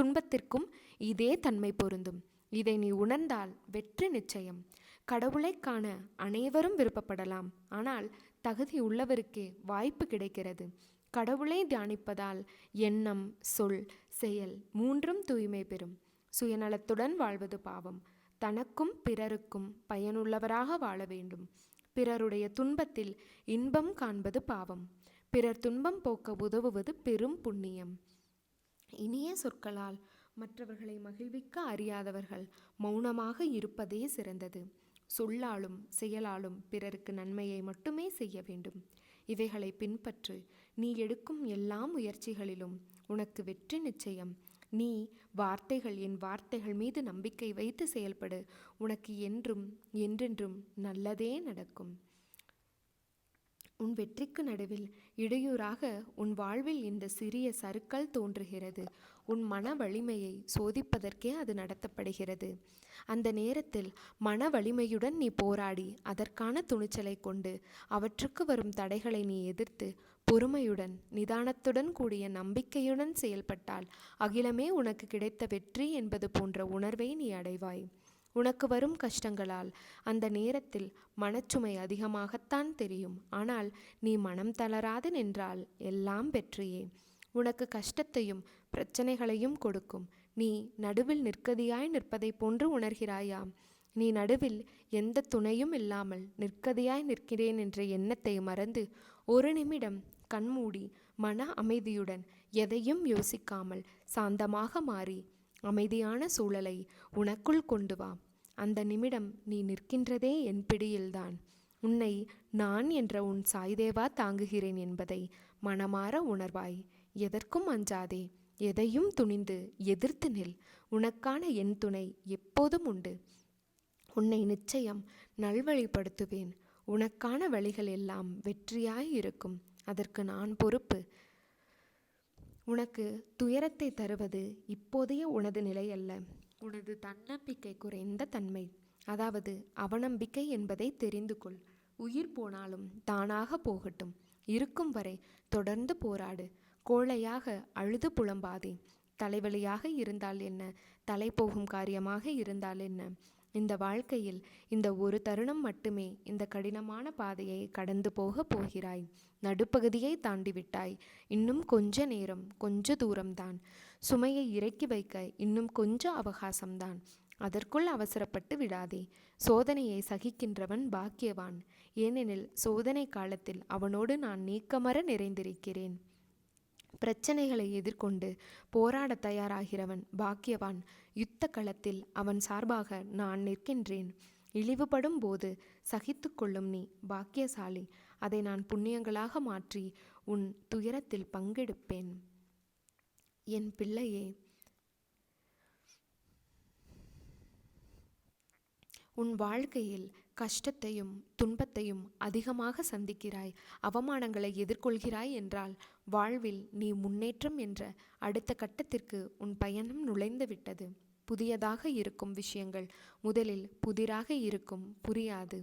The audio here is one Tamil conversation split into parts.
துன்பத்திற்கும் இதே தன்மை பொருந்தும். இதை நீ உணர்ந்தால் வெற்றி நிச்சயம். கடவுளை காண அனைவரும் விருப்பப்படலாம். ஆனால் தகுதி உள்ளவருக்கே வாய்ப்பு கிடைக்கிறது. கடவுளை தியானிப்பதால் எண்ணம் சொல் செயல் மூன்றும் தூய்மை பெறும். சுயநலத்துடன் வாழ்வது பாவம். தனக்கும் பிறருக்கும் பயனுள்ளவராக வாழ வேண்டும். பிறருடைய துன்பத்தில் இன்பம் காண்பது பாவம். பிறர் துன்பம் போக்க உதவுவது பெரும் புண்ணியம். இனிய சொற்களால் மற்றவர்களை மகிழ்விக்க அறியாதவர்கள் மௌனமாக இருப்பதே சிறந்தது. சொல்லாலும் செயலாலும் பிறருக்கு நன்மையை மட்டுமே செய்ய வேண்டும். இவைகளை பின்பற்று நீ எடுக்கும் எல்லா முயற்சிகளிலும் உனக்கு வெற்றி நிச்சயம். நீ வார்த்தைகள் என் வார்த்தைகள் மீது நம்பிக்கை வைத்து செயல்படு. உனக்கு என்றும் என்றென்றும் நல்லதே நடக்கும். உன் வெற்றிக்கு நடுவில் இடையூறாக உன் வாழ்வில் இந்த சிறிய சருக்கள் தோன்றுகிறது. உன் மன வலிமையை சோதிப்பதற்கே அது நடத்தப்படுகிறது. அந்த நேரத்தில் மன வலிமையுடன் நீ போராடி அதற்கான துணிச்சலை கொண்டு அவற்றுக்கு வரும் தடைகளை நீ எதிர்த்து பொறுமையுடன் நிதானத்துடன் கூடிய நம்பிக்கையுடன் செயல்பட்டால் அகிலமே உனக்கு கிடைத்த வெற்றி என்பது போன்ற உணர்வை நீ அடைவாய். உனக்கு வரும் கஷ்டங்களால். அந்த நேரத்தில் மனச்சுமை அதிகமாகத்தான் தெரியும். ஆனால் நீ மனம் தளராது நின்றால் எல்லாம் பெற்றியே. உனக்கு கஷ்டத்தையும் பிரச்சனைகளையும் கொடுக்கும். நீ நடுவில் நிற்கதியாய் நிற்பதை போன்று உணர்கிறாயா நீ நடுவில் எந்த துணையும் இல்லாமல் நிற்கதியாய் நிற்கிறேன் என்ற எண்ணத்தை மறந்து ஒரு நிமிடம் கண்மூடி மன அமைதியுடன் எதையும் யோசிக்காமல் சாந்தமாக மாறி அமைதியான சூழலை உனக்குள் கொண்டு வா. அந்த நிமிடம் நீ நிற்கின்றதே என் பிடியில்தான். உன்னை நான் என்ற உன் சாய்தேவா தாங்குகிறேன் என்பதை மனமாற உணர்வாய். எதற்கும் அஞ்சாதே எதையும் துணிந்து எதிர்த்து நில். உனக்கான என் துணை எப்போதும் உண்டு. உன்னை நிச்சயம் நல்வழிப்படுத்துவேன். உனக்கான வழிகள் எல்லாம் வெற்றியாய் இருக்கும். அதற்கு நான் பொறுப்பு. உனக்கு துயரத்தை தருவது இப்போதைய உனது நிலை அல்ல உனது தன்னம்பிக்கை குறைந்த தன்மை. அதாவது அவநம்பிக்கை என்பதை தெரிந்து கொள். உயிர் போனாலும் தானாக போகட்டும். இருக்கும் வரை தொடர்ந்து போராடு. கோழையாக அழுது புலம்பாதே. தலைவலியாக இருந்தால் என்ன? தலை போகும் காரியமாக இருந்தால் என்ன? இந்த வாழ்க்கையில் இந்த ஒரு தருணம் மட்டுமே இந்த கடினமான பாதையை கடந்து போக போகிறாய். நடுப்பகுதியை தாண்டி விட்டாய். இன்னும் கொஞ்ச நேரம் கொஞ்ச தூரம்தான். சுமையை இறக்கி வைக்க இன்னும் கொஞ்ச அவகாசம்தான். அதற்குள் அவசரப்பட்டு விடாதே. சோதனையை சகிக்கின்றவன் பாக்கியவான். ஏனெனில் சோதனை காலத்தில் அவனோடு நான் நீக்கமர நிறைந்திருக்கிறேன். பிரச்சனைகளை எதிர்கொண்டு போராட தயாராகிறவன் பாக்கியவான். யுத்த களத்தில் அவன் சார்பாக நான் நிற்கின்றேன். இழிவுபடும் போது சகித்து கொள்ளும் நீ பாக்கியசாலி. அதை நான் புண்ணியங்களாக மாற்றி உன் துயரத்தில் பங்கெடுப்பேன். என் பிள்ளையே உன் வாழ்க்கையில் கஷ்டத்தையும் துன்பத்தையும் அதிகமாக சந்திக்கிறாய். அவமானங்களை எதிர்கொள்கிறாய் என்றால் வாழ்வில் நீ முன்னேற்றம் என்ற அடுத்த கட்டத்திற்கு உன் பயணம் நுழைந்து விட்டது புதியதாக இருக்கும் விஷயங்கள். முதலில் புதிராக இருக்கும் புரியாது.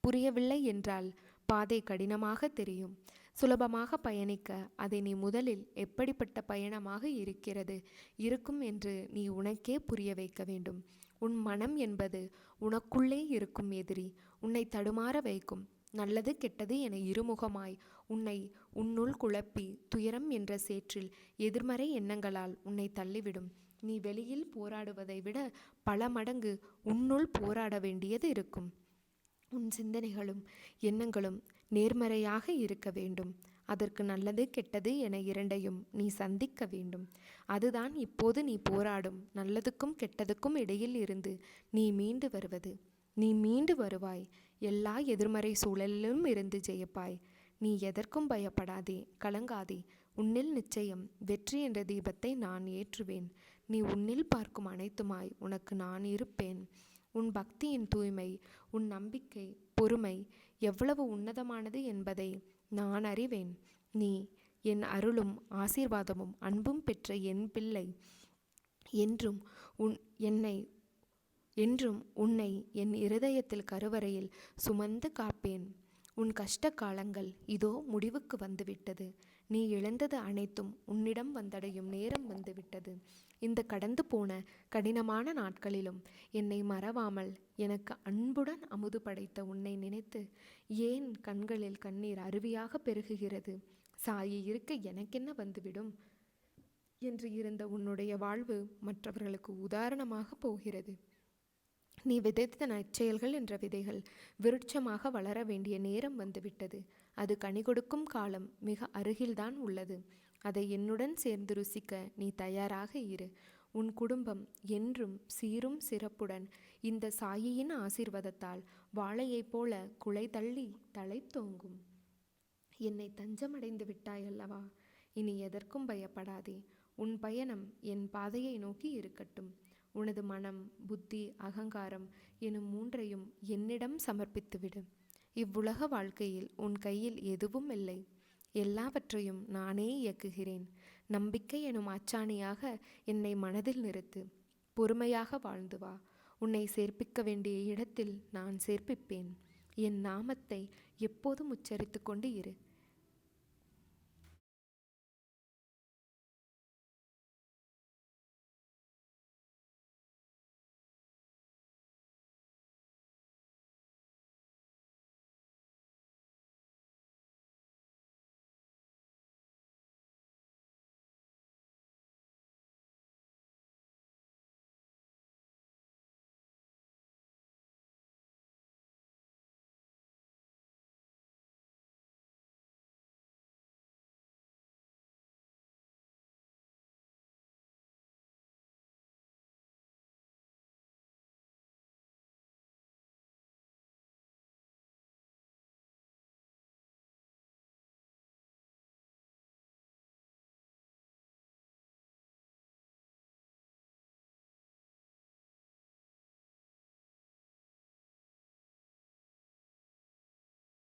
புரியவில்லை என்றால் பாதை கடினமாக தெரியும். சுலபமாக பயணிக்க அதை நீ முதலில் எப்படிப்பட்ட பயணமாக இருக்கிறது? இருக்கும் என்று நீ உனக்கே புரிய வைக்க வேண்டும். உன் மனம் என்பது உனக்குள்ளே இருக்கும் எதிரி. உன்னை தடுமாற வைக்கும். நல்லது கெட்டது என இருமுகமாய் உன்னை உன்னுள் குழப்பி துயரம் என்ற சேற்றில் எதிர்மறை எண்ணங்களால் உன்னை தள்ளிவிடும். நீ வெளியில் போராடுவதை விட பல மடங்கு உன்னுள் போராட வேண்டியது இருக்கும். உன் சிந்தனைகளும் எண்ணங்களும் நேர்மறையாக இருக்க வேண்டும். அதற்கு நல்லது கெட்டது என இரண்டையும் நீ சந்திக்க வேண்டும். அதுதான் இப்போது நீ போராடும். நல்லதுக்கும் கெட்டதுக்கும் இடையில் இருந்து நீ மீண்டு வருவது. நீ மீண்டு வருவாய். எல்லா எதிர்மறை சூழலிலும் இருந்து ஜெயப்பாய். நீ எதற்கும் பயப்படாதே கலங்காதே. உன்னில் நிச்சயம் வெற்றி என்ற தீபத்தை நான் ஏற்றுவேன். நீ உன்னில் பார்க்கும் அனைத்துமாய் உனக்கு நான் இருப்பேன். உன் பக்தியின் தூய்மை உன் நம்பிக்கை பொறுமை எவ்வளவு உன்னதமானது என்பதை நான் அறிவேன். நீ என் அருளும் ஆசீர்வாதமும் அன்பும் பெற்ற என் பிள்ளை என்றும் உன் என்னை என்றும் உன்னை என் இருதயத்தில் கருவறையில் சுமந்து காப்பேன். உன் கஷ்ட காலங்கள் இதோ முடிவுக்கு வந்துவிட்டது. நீ இழந்தது அனைத்தும் உன்னிடம் வந்தடையும் நேரம் வந்துவிட்டது. இந்த கடந்து போன கடினமான நாட்களிலும் என்னை மறவாமல் எனக்கு அன்புடன் அமுது படைத்த உன்னை நினைத்து ஏன் கண்களில் கண்ணீர் அருவியாக பெருகுகிறது? சாயி இருக்க எனக்கென்ன வந்துவிடும்? என்று இருந்த உன்னுடைய வாழ்வு மற்றவர்களுக்கு உதாரணமாக போகிறது. நீ விதைத்த நற்செயல்கள் என்ற விதைகள் விருட்சமாக வளர வேண்டிய நேரம் வந்துவிட்டது. அது கனி கொடுக்கும் காலம் மிக அருகில்தான் உள்ளது. அதை என்னுடன் சேர்ந்து ருசிக்க நீ தயாராக இரு. உன் குடும்பம் என்றும் சீரும் சிறப்புடன் இந்த சாயியின் ஆசீர்வாதத்தால் வாழையைப் போல குலை தள்ளி தலை தோங்கும். என்னை தஞ்சமடைந்து விட்டாயல்லவா இனி எதற்கும் பயப்படாதே. உன் பயணம் என் பாதையை நோக்கி இருக்கட்டும். உனது மனம் புத்தி அகங்காரம் எனும் மூன்றையும் என்னிடம் சமர்ப்பித்துவிடு. இவ்வுலக வாழ்க்கையில் உன் கையில் எதுவும் இல்லை. எல்லாவற்றையும் நானே இயக்குகிறேன். நம்பிக்கை எனும் அச்சாணியாக என்னை மனதில் நிறுத்து. பொறுமையாக வாழ்ந்து வா. உன்னை சேர்ப்பிக்க வேண்டிய இடத்தில் நான் சேர்ப்பிப்பேன். என் நாமத்தை எப்போதும் உச்சரித்து கொண்டு இரு.